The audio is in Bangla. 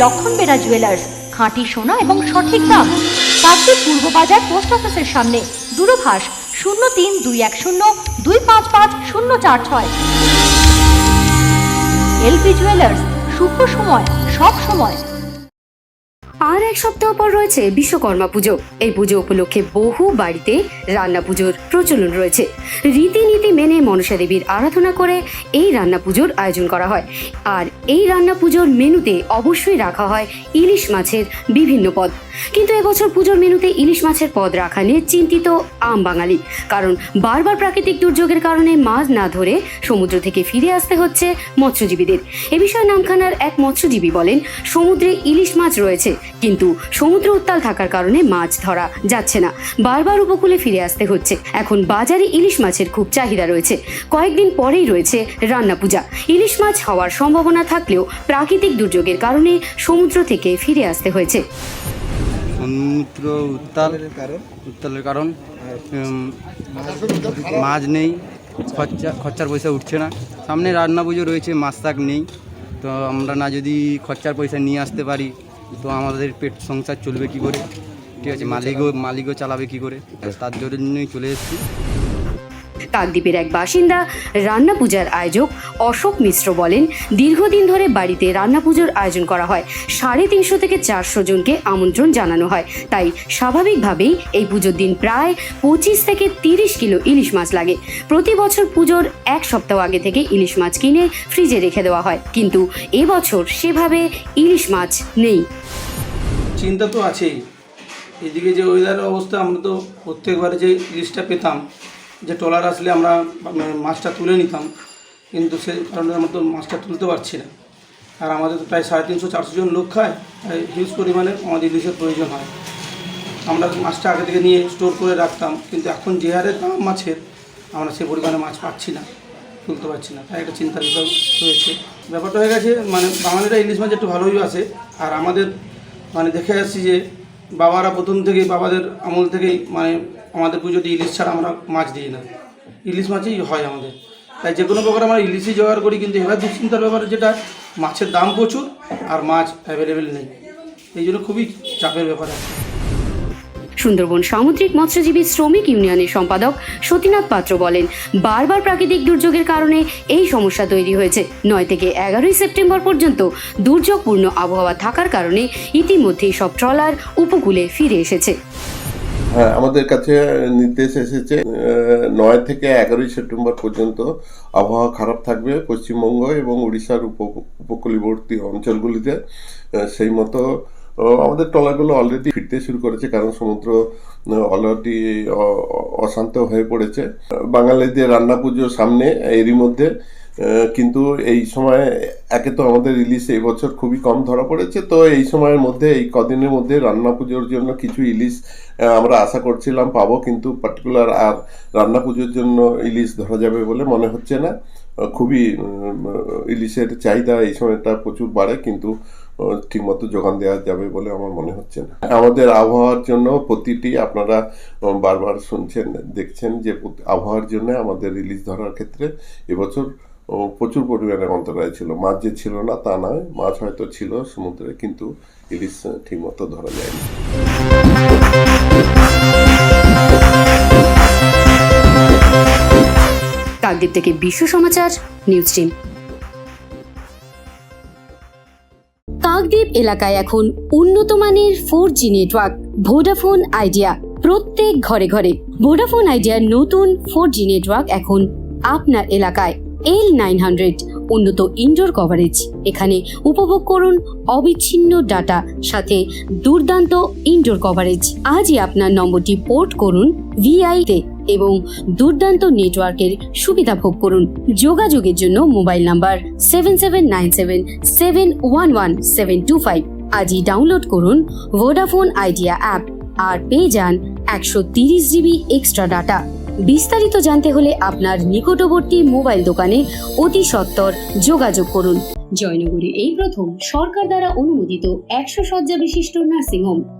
লক্ষণ বেড়া জুয়েলার্স খাঁটি সোনা এবং সঠিক দাম। কাকদ্বীপ পূর্ব বাজার পোস্ট অফিসের সামনে, দূরভাষ শূন্য তিন দুই এক শূন্য দুই পাঁচ পাঁচ শূন্য চার ছয়। এলপি জুয়েলার্স শুভ সময়, সব সময়। আর এক সপ্তাহ পর রয়েছে বিশ্বকর্মা পুজো। এই পুজো উপলক্ষে বহু বাড়িতে রান্না পুজোর প্রচলন রয়েছে। রীতিনীতি মেনে মনসা দেবীর আরাধনা করে এই রান্না পুজোর আয়োজন করা হয়। আর এই রান্না পুজোর মেনুতে অবশ্যই রাখা হয় ইলিশ মাছের বিভিন্ন পদ। কিন্তু এবছর পুজোর মেনুতে ইলিশ মাছের পদ রাখা নিয়ে চিন্তিত আম বাঙালি কারণ বারবার প্রাকৃতিক দুর্যোগের কারণে মাছ না ধরে সমুদ্র থেকে ফিরে আসতে হচ্ছে মৎস্যজীবীদের। এ বিষয়ে নামখানার এক মৎস্যজীবী বলেন, সমুদ্রে ইলিশ মাছ রয়েছে, কিন্তু সমুদ্র উত্তাল থাকার কারণে মাছ ধরা যাচ্ছে না। বারবার উপকূলে ফিরে আসতে হচ্ছে। এখন বাজারে ইলিশ মাছের খুব চাহিদা রয়েছে। কয়েকদিন পরেই রয়েছে রান্না পূজা। ইলিশ মাছ হওয়ার সম্ভাবনা থাকলেও প্রাকৃতিক দুর্যোগের কারণে সমুদ্র থেকে ফিরে আসতে হয়েছে। সমুদ্র উত্তাল, উত্তালের কারণ মাছ নেই, খরচা, খরচার পয়সা উঠছে না। সামনে রান্না পুজো রয়েছে, মাছ শাক নেই। তো আমরা না যদি খরচার পয়সা নিয়ে আসতে পারি, তো আমাদের পেট সংসার চলবে কি করে? ঠিক আছে, মালিকও মালিকও চালাবে কি করে? তার জন্যই চলে এসেছি। কাকদ্বীপের এক বাসিন্দা রান্না পূজার আয়োজক অশোক মিশ্র বলেন, দীর্ঘদিন ধরে বাড়িতে রান্না পুজোর আয়োজন করা হয়। সাড়ে তিনশো থেকে চারশো জনকে আমন্ত্রণ জানানো হয়। তাই স্বাভাবিকভাবেই এই পুজোর দিন প্রায় পঁচিশ থেকে তিরিশ কিলো ইলিশ মাছ লাগে। প্রতি বছর পুজোর এক সপ্তাহ আগে থেকে ইলিশ মাছ কিনে ফ্রিজে রেখে দেওয়া হয়। কিন্তু এবছর সেভাবে ইলিশ মাছ নেই। চিন্তা তো আছেই। এদিকে যে ওয়েদারের অবস্থা, আমরা তো প্রত্যেকবারে যে ইলিশটা পেতাম যে ট্রলার আসলে আমরা মানে মাছটা তুলে নিতাম, কিন্তু সেই কারণে আমরা তো মাছটা তুলতে পারছি না। আর আমাদের তো প্রায় সাড়ে তিনশো, চারশো জন লোক খায়, তাই হিউজ পরিমাণে আমাদের ইলিশের প্রয়োজন হয়। আমরা মাছটা আগে থেকে নিয়ে স্টোর করে রাখতাম, কিন্তু এখন যে হারে দাম মাছের, আমরা সে পরিমাণে মাছ পাচ্ছি না, তুলতে পারছি না। তাই একটা চিন্তার বিষয় রয়েছে। ব্যাপারটা হয়ে গেছে মানে বাঙালিরা ইলিশ মাছ একটু ভালোই আসে আর আমাদের মানে দেখে আসছি যে, বাবারা প্রথম থেকেই, বাবাদের আমল থেকেই মানে আমাদের পুজোতে ইলিশ ছাড়া আমরা মাছ দিই না। ইলিশ মাছই হয় আমাদের। তাই যে কোনো প্রকার আমরা ইলিশই জোগাড় করি, কিন্তু এবার দুশ্চিন্তার ব্যাপার যেটা, মাছের দাম প্রচুর আর মাছ অ্যাভেলেবেল নেই। এই জন্য খুবই চাপের ব্যাপার আছে। সুন্দরবন সামুদ্রিক মৎস্যজীবী শ্রমিক ইউনিয়নের সম্পাদক সতীনাথ পাত্র বলেন, বারবার প্রাকৃতিক দুর্যোগের কারণে এই সমস্যা তৈরি হয়েছে। নয় থেকে এগারোই সেপ্টেম্বর পর্যন্ত দুর্যোগপূর্ণ আবহাওয়া থাকার কারণে ইতিমধ্যেই সব ট্রলার, উপকূলে ফিরে এসেছে। হ্যাঁ আমাদের কাছে নির্দেশ এসেছে নয় থেকে এগারোই সেপ্টেম্বর পর্যন্ত আবহাওয়া খারাপ থাকবে পশ্চিমবঙ্গ এবং উড়িষ্যার উপ, উপকূলীবর্তী অঞ্চলগুলিতে। সেই মতো আমাদের ট্রলারগুলো অলরেডি ফিরতে শুরু করেছে কারণ সমুদ্র অলরেডি অশান্ত হয়ে পড়েছে। বাঙালিদের রান্না পুজো সামনে, এরই মধ্যে কিন্তু এই সময়, একে তো আমাদের ইলিশ এই বছর খুবই কম ধরা পড়েছে, তো এই সময়ের মধ্যে, এই কদিনের মধ্যে রান্না পুজোর জন্য কিছু ইলিশ আমরা আশা করছিলাম পাবো, কিন্তু পার্টিকুলার আর রান্না পুজোর জন্য ইলিশ ধরা যাবে বলে মনে হচ্ছে না। খুবই ইলিশের চাহিদা এই সময়টা প্রচুর বাড়ে, কিন্তু ঠিকমতো যোগান দেওয়া যাবে বলে আমার মনে হচ্ছে না। আমাদের আবহাওয়ার জন্য প্রতিটি আপনারা বারবার শুনছেন, দেখছেন যে আবহাওয়ার জন্য আমাদের ইলিশ ধরার ক্ষেত্রে এবছর ও প্রচুর পরিমাণে অন্তরায় ছিল। মাছ যে ছিল না, তা নয়, মাছ হয়তো ছিল সমুদ্রে, কিন্তু ইলিশ ঠিকমতো ধরা যায়নি। কাকদ্বীপ থেকে বিশ্ব সমাচার নিউজ টিম কাকদ্বীপ এলাকায় এখন উন্নত মানের four G network Vodafone Idea প্রত্যেক ঘরে ঘরে। ভোডাফোন আইডিয়ার নতুন ফোর জি নেটওয়ার্ক এখন আপনার এলাকায়। এল নাইন হান্ড্রেড উন্নত ইনডোর কভারেজ এখানে উপভোগ করুন অবিচ্ছিন্ন ডাটা সাথে দুর্দান্ত ইনডোর কভারেজ আজই আপনার নম্বরটি পোর্ট করুন ভিআই তে এবং দুর্দান্ত নেটওয়ার্কের সুবিধা ভোগ করুন। যোগাযোগের জন্য mobile number seven seven nine seven seven one one seven two five আজই ডাউনলোড করুন ভোডাফোন আইডিয়া অ্যাপ আর পেয়ে যান একশো তিরিশ জিবি এক্সট্রা ডাটা বিস্তারিত জানতে হলে আপনার নিকটবর্তী মোবাইল দোকানে অতি সত্বর যোগাযোগ করুন। জয়নগরে এই প্রথম সরকার দ্বারা অনুমোদিত একশো শয্যা বিশিষ্ট নার্সিংহোম।